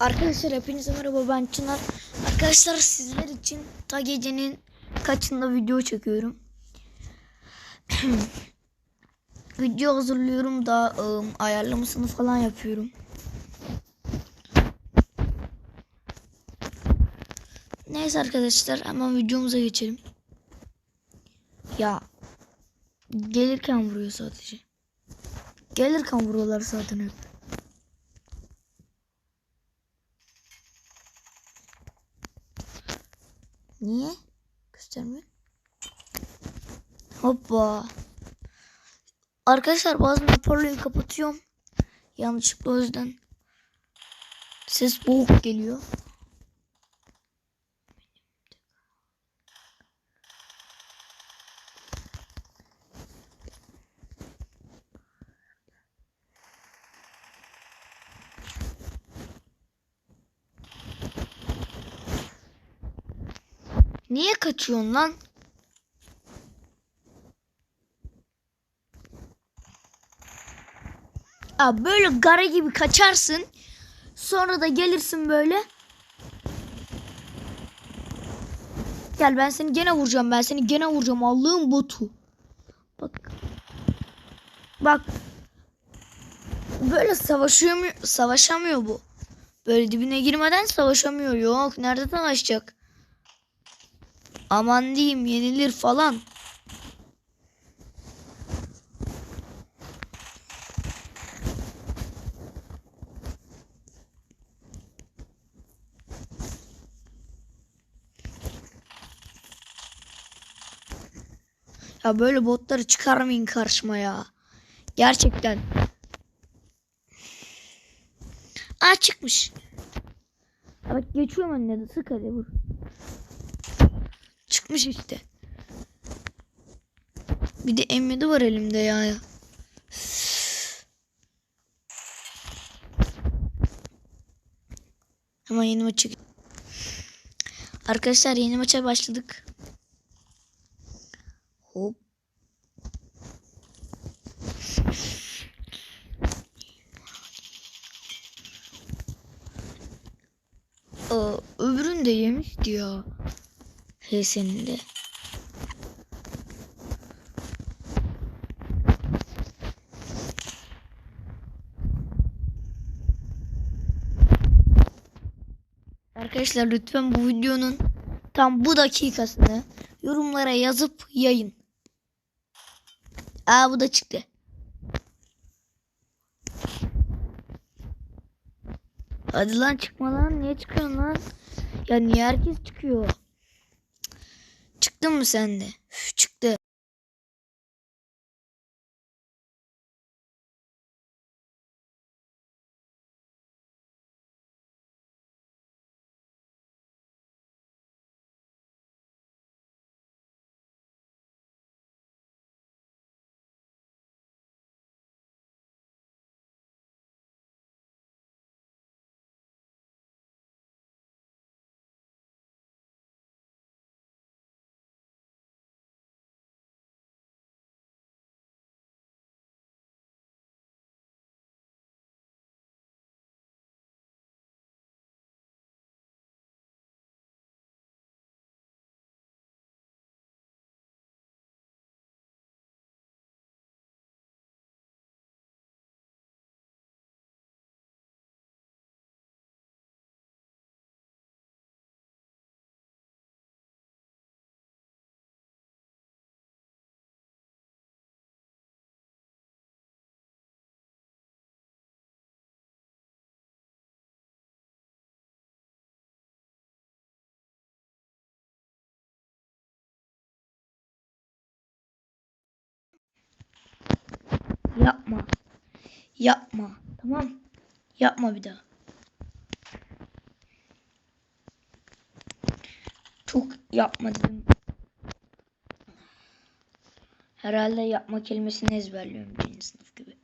Arkadaşlar hepinize merhaba ben Çınar. Arkadaşlar sizler için ta gecenin kaçında video çekiyorum. video hazırlıyorum da ım, ayarlamasını falan yapıyorum. Neyse arkadaşlar hemen videomuza geçelim. Ya gelirken vuruyor sadece. Gelirken vuruyorlar zaten hep. Niye? Göstermiyor. Hoppa. Arkadaşlar bazen raporları kapatıyorum. Yanlışlıkla o yüzden ses boğuk geliyor. Niye kaçıyorsun lan? Aa, böyle gara gibi kaçarsın. Sonra da gelirsin böyle. Gel ben seni gene vuracağım. Ben seni gene vuracağım. Allah'ın botu. Bak. Bak. Böyle savaşamıyor, savaşamıyor bu. Böyle dibine girmeden savaşamıyor. Yok nerede savaşacak? Aman diyeyim yenilir falan. Ya böyle botları çıkarmayın karşıma ya. Gerçekten. Aa çıkmış. Bak geçiyorum önüne de sık hadi vur. Çıkmış işte. Bir de M7 var elimde ya. Ama yeni maça Arkadaşlar yeni maça başladık. Hop. Aa, öbürünü de yemişti ya. De. Arkadaşlar lütfen bu videonun tam bu dakikasını yorumlara yazıp yayın. Aa bu da çıktı. Hadi lan çıkma lan. Niye çıkıyorsun lan? Ya niye herkes çıkıyor? Çıktın mı sen de? Yapma. Yapma. Tamam. Yapma bir daha. Çok yapma dedim. Herhalde yapma kelimesini ezberliyorum birinci sınıf gibi.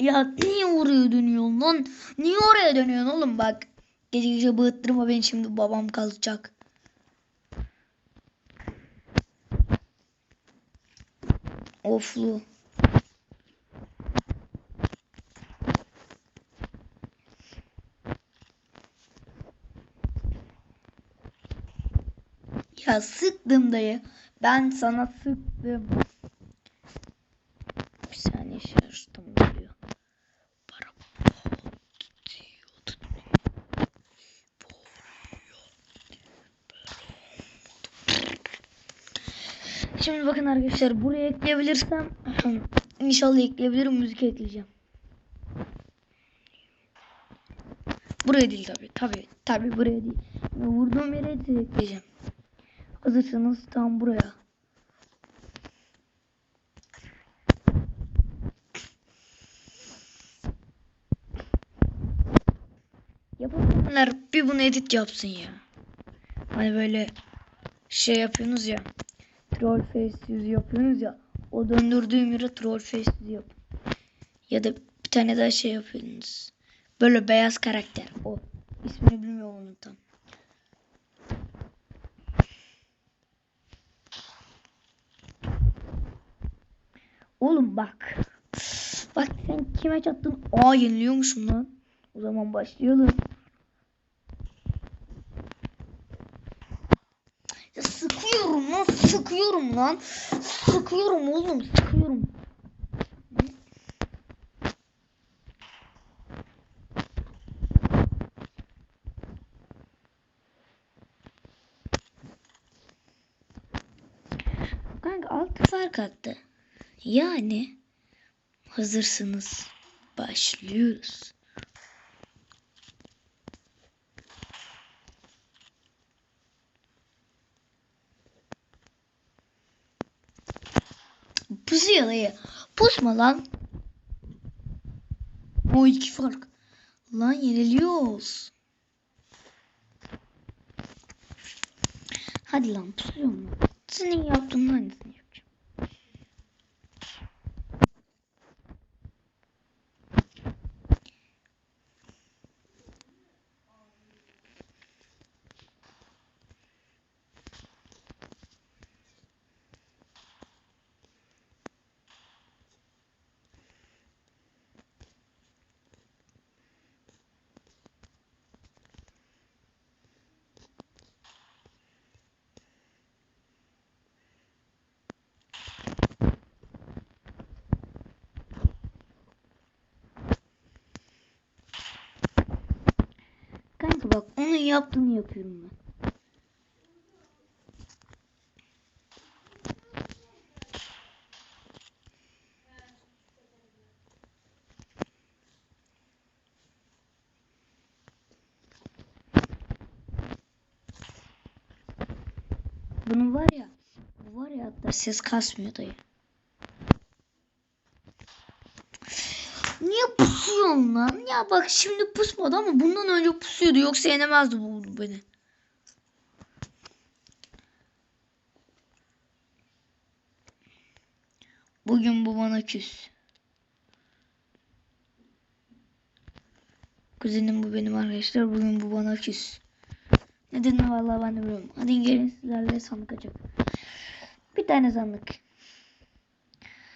Ya niye oraya dönüyorsun lan? Niye oraya dönüyorsun oğlum bak. Gece gece bağıttırma beni şimdi babam kalacak. Oflu. Ya sıktım dayı. Ben sana sıktım. Bakın arkadaşlar buraya ekleyebilirsem inşallah ekleyebilirim müzik ekleyeceğim. Buraya değil tabi tabi tabi buraya değil. Vurduğum yere de ekleyeceğim. Hazırsanız tam buraya. Yapanlar bir bunu edit yapsın ya. Hani böyle şey yapıyorsunuz ya. Troll face yüzü yapıyorsunuz ya. O döndürdüğüm yere troll face yüzü yap. Ya da bir tane daha şey yapıyorsunuz. Böyle beyaz karakter. O. İsmini bilmiyorum onun tam. Oğlum bak. Bak sen kime çattın? Aa yeniliyormuşum lan. O zaman başlayalım. Ya sıkıyorum lan sıkıyorum lan. Sıkıyorum oğlum sıkıyorum. Kanka altı fark attı. Yani hazırsınız. Başlıyoruz. Dayı. Pusma lan. O iki fark. Lan yeniliyoruz. Hadi lan pusuyorum. Senin yaptığın aynısını yapacağım. Kanka bak onun yaptığını yapıyorum ben. Bunun var ya, bu var ya hatta ses kasmıyor dayı. Niye pusuyorsun lan? Ya bak şimdi pusmadı ama bundan önce pusuyordu. Yoksa yenemezdi bu beni. Bugün bu bana küs. Kuzenim bu benim arkadaşlar. Bugün bu bana küs. Nedenini vallahi ben de bilmiyorum. Hadi gelin sizlerle sandık açalım. Bir tane sandık.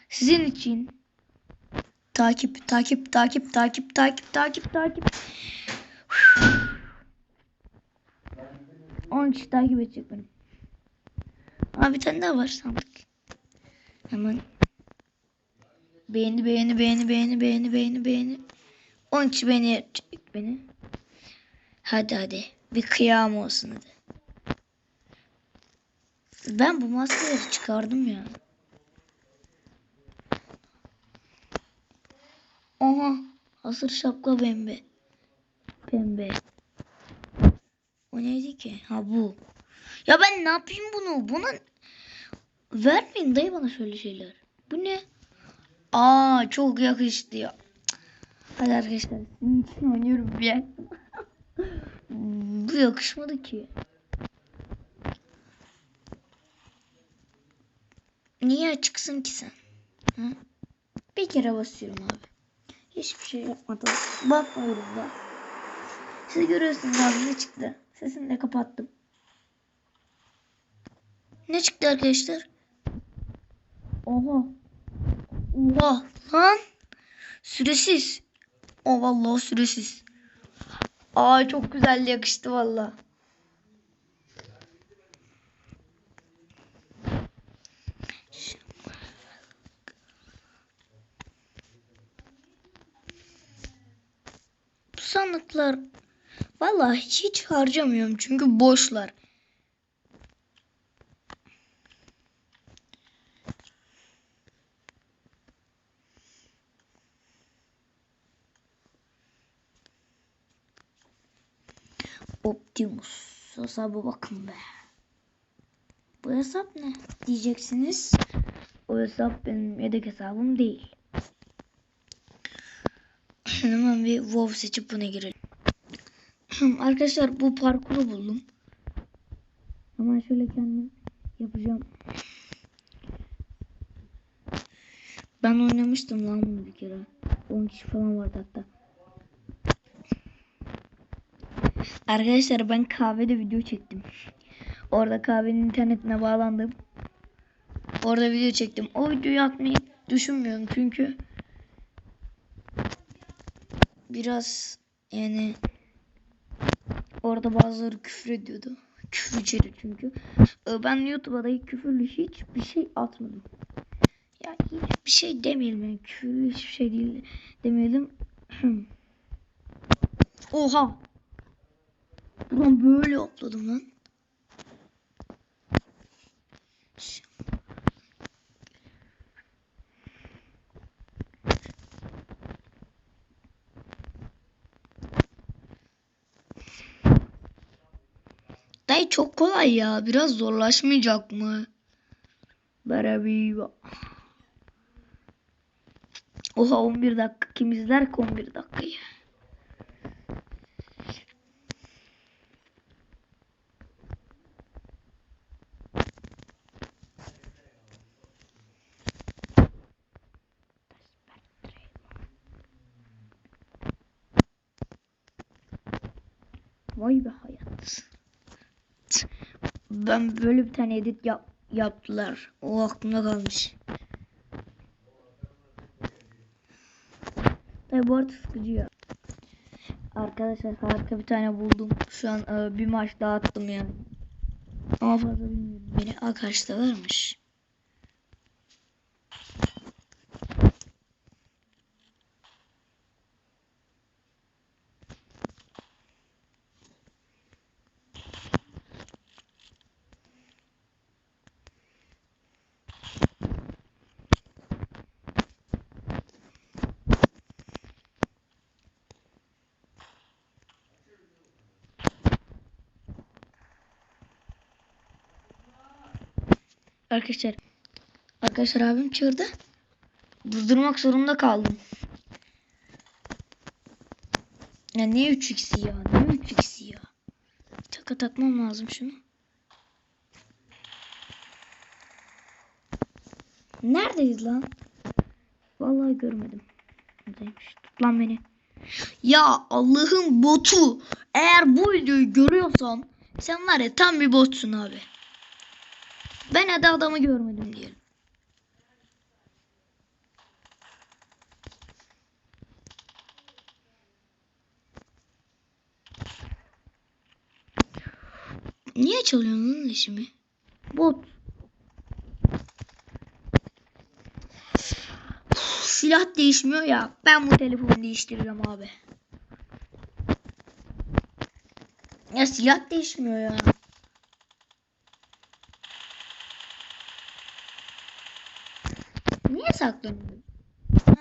Sizin için Takip, takip, takip, takip, takip, takip, takip. 10 kişi takip edecek benim. Aa bir tane daha var sandık. Hemen beğeni, beğeni, beğeni, beğeni, beğeni, beğeni, beğeni. 10 kişi beğenecek beni. Hadi hadi. Bir kıyam olsun hadi. Ben bu maskeleri çıkardım ya. Oha. Hasır şapka pembe. Pembe. O neydi ki? Ha bu. Ya ben ne yapayım bunu? Buna vermeyin dayı bana şöyle şeyler. Bu ne? Aa çok yakıştı ya. Hadi arkadaşlar sizin için oynuyorum bir bu yakışmadı ki. Niye açıksın ki sen? Hı? Bir kere basıyorum abi. Hiçbir şey yapmadım. Bakmıyorum da. Siz görüyorsunuz abi ne çıktı. Sesini de kapattım. Ne çıktı arkadaşlar? Oha. Oha lan. Süresiz. O vallahi süresiz. Aa çok güzel yakıştı valla. Vallahi hiç, hiç harcamıyorum çünkü boşlar. Optimus hesaba bakın be. Bu hesap ne diyeceksiniz. O hesap benim yedek hesabım değil. Hemen bir WoW seçip buna girelim. Arkadaşlar bu parkuru buldum. Hemen şöyle kendim yapacağım. Ben oynamıştım lan bunu bir kere. 10 kişi falan vardı hatta. Arkadaşlar ben kahvede video çektim. Orada kahvenin internetine bağlandım. Orada video çektim. O videoyu atmayı düşünmüyorum çünkü biraz yani orada bazıları küfür ediyordu. Küfür içeri çünkü. Ee, Ben YouTube'a da küfürlü hiçbir şey atmadım. Ya hiçbir şey demeyelim yani küfürlü hiçbir şey değil demeyelim. Oha. Ulan böyle hopladım lan. Dayı çok kolay ya. Biraz zorlaşmayacak mı? Barabiba. Oha 11 dakika. Kim izler ki 11 dakikayı? Vay be hayat. Ben böyle bir tane edit yap yaptılar. O aklımda kalmış. Tabi bu arada sıkıcı ya. Arkadaşlar harika bir tane buldum. Şu an e, bir maç daha attım yani. Ama fazla bilmiyorum. Beni Akaş'ta varmış. Arkadaşlar. Arkadaşlar abim çığırdı. Durdurmak zorunda kaldım. Ya ne 3x'i ya? Ne 3x'i ya? Taka takmam lazım şunu. Neredeyiz lan? Vallahi görmedim. Buradaymış. Tut lan beni. Ya Allah'ın botu. Eğer bu videoyu görüyorsan sen var ya tam bir botsun abi. Ben hadi adamı görmedim diyelim. Niye çalıyorsun lan leşimi? Bot. Silah değişmiyor ya. Ben bu telefonu değiştireceğim abi. Ya silah değişmiyor ya. Ha?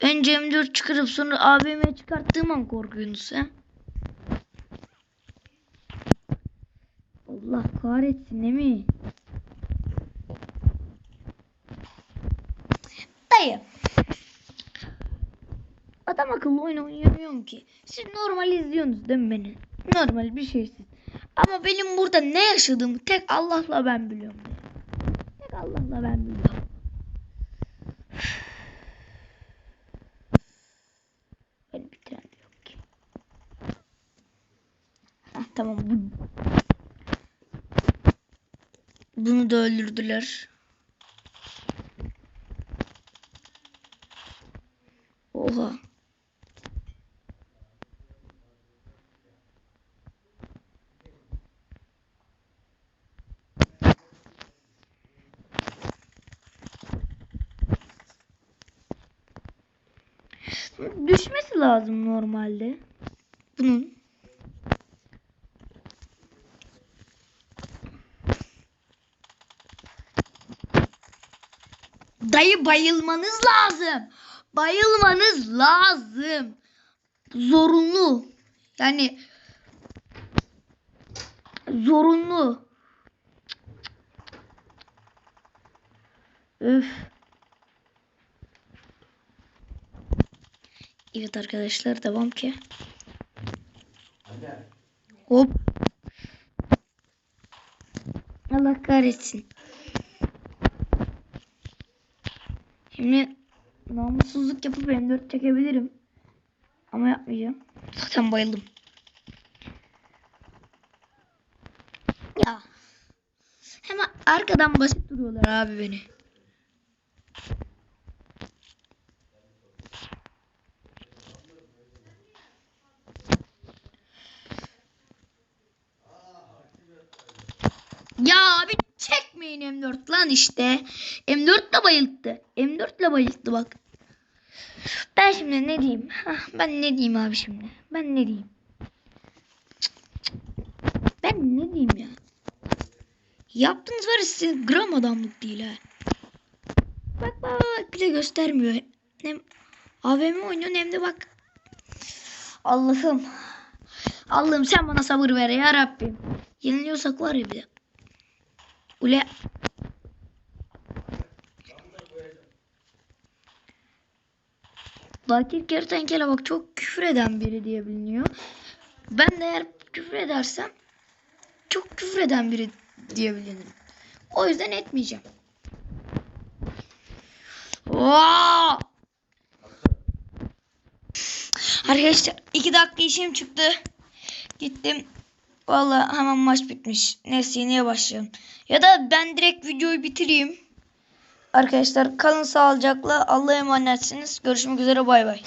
Önce M4 çıkarıp sonra AVM çıkarttığım an korkuyorsunuz ha? Allah kahretsin değil mi? Dayı. Adam akıllı oyun oynayamıyorum ki. Siz normal izliyorsunuz değil mi beni? Normal bir şeysiz. Ama benim burada ne yaşadığımı tek Allah'la ben biliyorum. Tek Allah'la ben biliyorum. Böyle bir tane yok ki. Heh, tamam bu. Bunu da öldürdüler. Oha. Düşmesi lazım normalde. Bunun. Dayı bayılmanız lazım. Bayılmanız lazım. Zorunlu. Yani zorunlu. Öf. Evet arkadaşlar devam ki. Hop. Allah kahretsin. Şimdi namussuzluk yapıp M4 çekebilirim. Ama yapmayacağım. Zaten bayıldım. Ya. Hemen arkadan basit duruyorlar abi beni. Ya abi çekmeyin M4 lan işte. M4 de bayılttı. M4 ile bayılttı bak. Ben şimdi ne diyeyim? Ben ne diyeyim abi şimdi? Ben ne diyeyim? Ben ne diyeyim ya? Yaptığınız var sizin gram adamlık değil ha. Bak bak bak bir de göstermiyor. Hem AVM oynuyorsun hem de bak. Allah'ım. Allah'ım sen bana sabır ver ya Rabbim. Yeniliyorsak var ya bir de. Ule. Bakir kertenkele bak çok küfür eden biri diye biliniyor. Ben de eğer küfür edersem çok küfür eden biri diye bilinirim. O yüzden etmeyeceğim. Vaa! Arkadaşlar iki dakika işim çıktı. Gittim. Vallahi hemen maç bitmiş. Neyse yeniye başlayalım. Ya da ben direkt videoyu bitireyim. Arkadaşlar kalın sağlıcakla. Allah'a emanetsiniz. Görüşmek üzere bay bay.